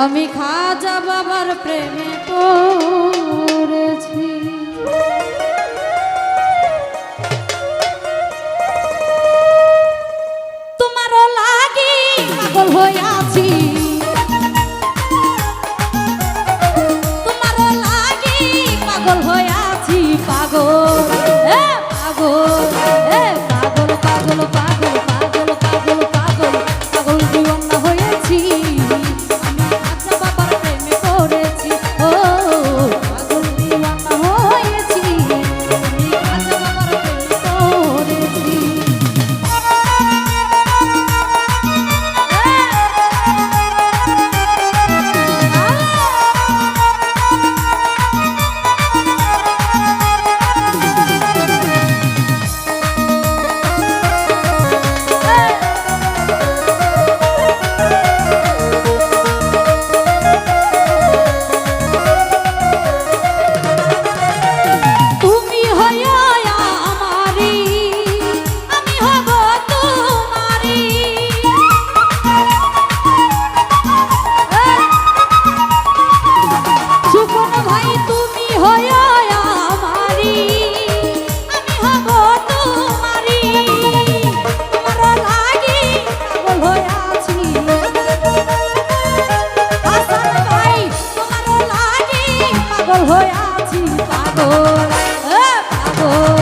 আমি খাজা বাবার প্রেমে পড়েছি। তোমারও লাগি পাগল হয়ে আছি তোমারও লাগি পাগল হয়ে আছি পাগল। পাগল পাগল।